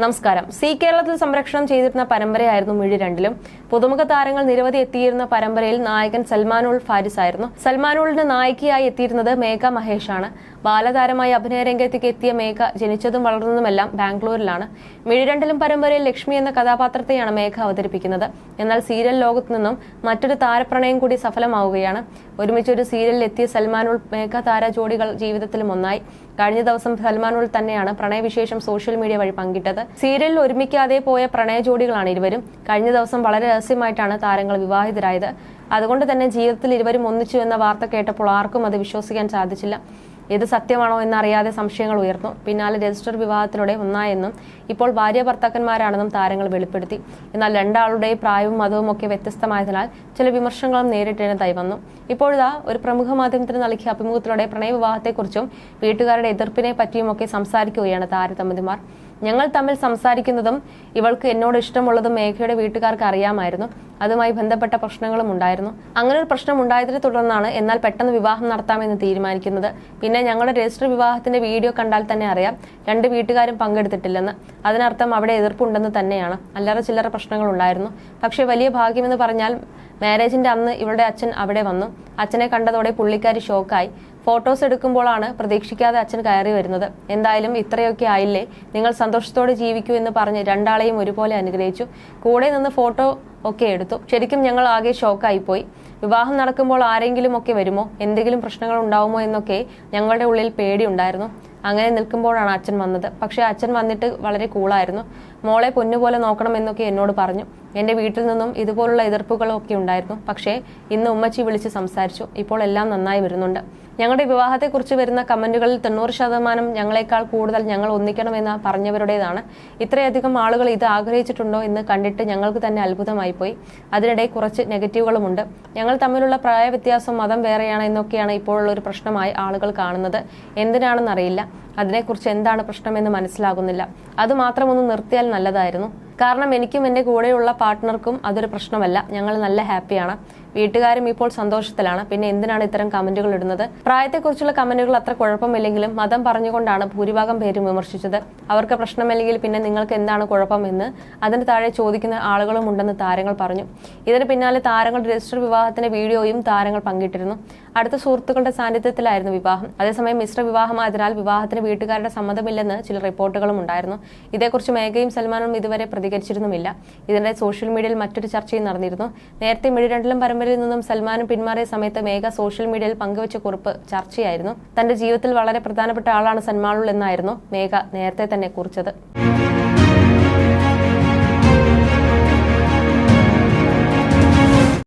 നമസ്കാരം. സി കേരളത്തിൽ സംരക്ഷണം ചെയ്തിരുന്ന പരമ്പരയായിരുന്നു മിഴി രണ്ടിലും. പുതുമുഖ താരങ്ങൾ നിരവധി എത്തിയിരുന്ന പരമ്പരയിൽ നായകൻ സൽമാനുൾ ഫാരിസ് ആയിരുന്നു. സൽമാനുളിന് നായികയായി എത്തിയിരുന്നത് മേഘ മഹേഷാണ്. ബാലതാരമായി അഭിനയരംഗത്തേക്ക് എത്തിയ മേഘ ജനിച്ചതും വളർന്നതുമെല്ലാം ബാംഗ്ലൂരിലാണ്. മിഴി രണ്ടിലും പരമ്പരയിൽ ലക്ഷ്മി എന്ന കഥാപാത്രത്തെയാണ് മേഘ അവതരിപ്പിക്കുന്നത്. എന്നാൽ സീരിയൽ ലോകത്തു നിന്നും മറ്റൊരു താരപ്രണയം കൂടി സഫലമാവുകയാണ്. ഒരുമിച്ചൊരു സീരിയലിൽ എത്തിയ സൽമാനുൾ മേഘ താര ജോഡികൾ ജീവിതത്തിലും ഒന്നായി. കഴിഞ്ഞ ദിവസം സൽമാനുൾ തന്നെയാണ് പ്രണയവിശേഷം സോഷ്യൽ മീഡിയ വഴി പങ്കിട്ടത്. സീരിയലിൽ ഒരുമിക്കാതെ പോയ പ്രണയ ജോഡികളാണ് ഇരുവരും. കഴിഞ്ഞ ദിവസം വളരെ രഹസ്യമായിട്ടാണ് താരങ്ങൾ വിവാഹിതരായത്. അതുകൊണ്ട് തന്നെ ജീവിതത്തിൽ ഇരുവരും ഒന്നിച്ചു എന്ന വാർത്ത കേട്ടപ്പോൾ ആർക്കും അത് വിശ്വസിക്കാൻ സാധിച്ചില്ല. ഇത് സത്യമാണോ എന്നറിയാതെ സംശയങ്ങൾ ഉയർന്നു. പിന്നാലെ രജിസ്റ്റർ വിവാഹത്തിലൂടെ ഒന്നായെന്നും ഇപ്പോൾ ഭാര്യ ഭർത്താക്കന്മാരാണെന്നും താരങ്ങൾ വെളിപ്പെടുത്തി. എന്നാൽ രണ്ടാളുടെയും പ്രായവും മതവും ഒക്കെ വ്യത്യസ്തമായതിനാൽ ചില വിമർശനങ്ങളും നേരിട്ടേണ്ടതായി വന്നു. ഇപ്പോഴിതാ ഒരു പ്രമുഖ മാധ്യമത്തിന് നൽകിയ അഭിമുഖത്തിലൂടെ പ്രണയവിവാഹത്തെക്കുറിച്ചും വീട്ടുകാരുടെ എതിർപ്പിനെ പറ്റിയുമൊക്കെ സംസാരിക്കുകയാണ് താരതമ്യമാർ ഞങ്ങൾ തമ്മിൽ സംസാരിക്കുന്നതും ഇവൾക്ക് എന്നോട് ഇഷ്ടമുള്ളതും മേഘയുടെ വീട്ടുകാർക്ക് അറിയാമായിരുന്നു. അതുമായി ബന്ധപ്പെട്ട പ്രശ്നങ്ങളും ഉണ്ടായിരുന്നു. അങ്ങനെ ഒരു പ്രശ്നം ഉണ്ടായതിനെ തുടർന്നാണ് എന്നാൽ പെട്ടെന്ന് വിവാഹം നടത്താമെന്ന് തീരുമാനിക്കുന്നത്. പിന്നെ ഞങ്ങളുടെ രജിസ്റ്റർ വിവാഹത്തിന്റെ വീഡിയോ കണ്ടാൽ തന്നെ അറിയാം. രണ്ട് വീട്ടുകാരും പങ്കെടുത്തിട്ടില്ലെന്ന്. അതിനർത്ഥം അവിടെ എതിർപ്പുണ്ടെന്ന് തന്നെയാണ്. അല്ലറ ചില്ലറ പ്രശ്നങ്ങൾ ഉണ്ടായിരുന്നു. പക്ഷേ വലിയ ഭാഗ്യമെന്ന് പറഞ്ഞാൽ മാരേജിന്റെ അന്ന് ഇവളുടെ അച്ഛൻ അവിടെ വന്നു. അച്ഛനെ കണ്ടതോടെ പുള്ളിക്കാരി ഷോക്കായി ഫോട്ടോസ് എടുക്കുമ്പോഴാണ് പ്രതീക്ഷിക്കാതെ അച്ഛൻ കയറി വരുന്നത്. എന്തായാലും ഇത്രയൊക്കെ ആയില്ലേ? നിങ്ങൾ സന്തോഷത്തോടെ ജീവിക്കൂ എന്ന് പറഞ്ഞ് രണ്ടാളെയും ഒരുപോലെ അനുഗ്രഹിച്ചു. കൂടെ നിന്ന് ഫോട്ടോ ഒക്കെ എടുത്തു. ശരിക്കും ഞങ്ങൾ ആകെ ഷോക്കായിപ്പോയി. വിവാഹം നടക്കുമ്പോൾ ആരെങ്കിലും ഒക്കെ വരുമോ? എന്തെങ്കിലും പ്രശ്നങ്ങൾ ഉണ്ടാവുമോ എന്നൊക്കെ ഞങ്ങളുടെ ഉള്ളിൽ പേടിയുണ്ടായിരുന്നു. അങ്ങനെ നിൽക്കുമ്പോഴാണ് അച്ഛൻ വന്നത്. പക്ഷേ അച്ഛൻ വന്നിട്ട് വളരെ കൂളായിരുന്നു. മോളെ പൊന്നുപോലെ നോക്കണം എന്നൊക്കെ എന്നോട് പറഞ്ഞു. എന്റെ വീട്ടിൽ നിന്നും ഇതുപോലുള്ള എതിർപ്പുകളൊക്കെ ഉണ്ടായിരുന്നു. പക്ഷേ ഇന്ന് ഉമ്മച്ചി വിളിച്ച് സംസാരിച്ചു. ഇപ്പോൾ എല്ലാം നന്നായി വരുന്നുണ്ട്. ഞങ്ങളുടെ വിവാഹത്തെക്കുറിച്ച് വരുന്ന കമന്റുകളിൽ തൊണ്ണൂറ് ശതമാനം ഞങ്ങളെക്കാൾ കൂടുതൽ ഞങ്ങൾ ഒന്നിക്കണമെന്ന് പറഞ്ഞവരുടേതാണ്. ഇത്രയധികം ആളുകൾ ഇത് ആഗ്രഹിച്ചിട്ടുണ്ടോ എന്ന് കണ്ടിട്ട് ഞങ്ങൾക്ക് തന്നെ അത്ഭുതമായി പോയി അതിനിടെ കുറച്ച് നെഗറ്റീവുകളുമുണ്ട്. ഞങ്ങൾ തമ്മിലുള്ള പ്രായ വ്യത്യാസം മതം വേറെയാണ് എന്നൊക്കെയാണ് ഇപ്പോഴുള്ള ഒരു പ്രശ്നമായി ആളുകൾ കാണുന്നത്. എന്തിനാണെന്നറിയില്ല. അതിനെക്കുറിച്ച് എന്താണ് പ്രശ്നമെന്ന് മനസ്സിലാകുന്നില്ല. അത് മാത്രം ഒന്ന് നിർത്തിയാൽ നല്ലതായിരുന്നു. കാരണം എനിക്കും എന്റെ കൂടെയുള്ള പാർട്ട്ണർക്കും അതൊരു പ്രശ്നമല്ല. ഞങ്ങൾ നല്ല ഹാപ്പിയാണ്. വീട്ടുകാരും ഇപ്പോൾ സന്തോഷത്തിലാണ്. പിന്നെ എന്തിനാണ് ഇത്തരം കമന്റുകൾ ഇടുന്നത്? പ്രായത്തെക്കുറിച്ചുള്ള കമന്റുകൾ അത്ര കുഴപ്പമില്ലെങ്കിലും മതം പറഞ്ഞുകൊണ്ടാണ് ഭൂരിഭാഗം പേരും വിമർശിച്ചത്. അവർക്ക് പ്രശ്നമില്ലെങ്കിൽ പിന്നെ നിങ്ങൾക്ക് എന്താണ് കുഴപ്പമെന്ന് അതിന് താഴെ ചോദിക്കുന്ന ആളുകളും ഉണ്ടെന്ന് താരങ്ങൾ പറഞ്ഞു. ഇതിന് പിന്നാലെ താരങ്ങൾ രജിസ്റ്റർ വിവാഹത്തിന്റെ വീഡിയോയും താരങ്ങൾ പങ്കിട്ടിരുന്നു. അടുത്ത സുഹൃത്തുക്കളുടെ സാന്നിധ്യത്തിലായിരുന്നു വിവാഹം. അതേസമയം മിശ്ര വിവാഹമായതിനാൽ വിവാഹത്തിന് വീട്ടുകാരുടെ സമ്മതമില്ലെന്ന് ചില റിപ്പോർട്ടുകളും ഉണ്ടായിരുന്നു. ഇതേക്കുറിച്ച് മേഘയും സൽമാനും ഇതുവരെ പ്രതികരിച്ചിരുന്നുമില്ല. ഇതിനിടെ സോഷ്യൽ മീഡിയയിൽ മറ്റൊരു ചർച്ചയും നടന്നിരുന്നു. നേരത്തെ മിഴിരണ്ടിലും പരമ്പരയിൽ നിന്നും സൽമാനും പിന്മാറിയ സമയത്ത് മേഘ സോഷ്യൽ മീഡിയയിൽ പങ്കുവച്ച കുറിപ്പ് ചർച്ചയായിരുന്നു. തന്റെ ജീവിതത്തിൽ വളരെ പ്രധാനപ്പെട്ട ആളാണ് സൽമാനുൾ എന്നായിരുന്നു മേഘ നേരത്തെ തന്നെ കുറിച്ചത്.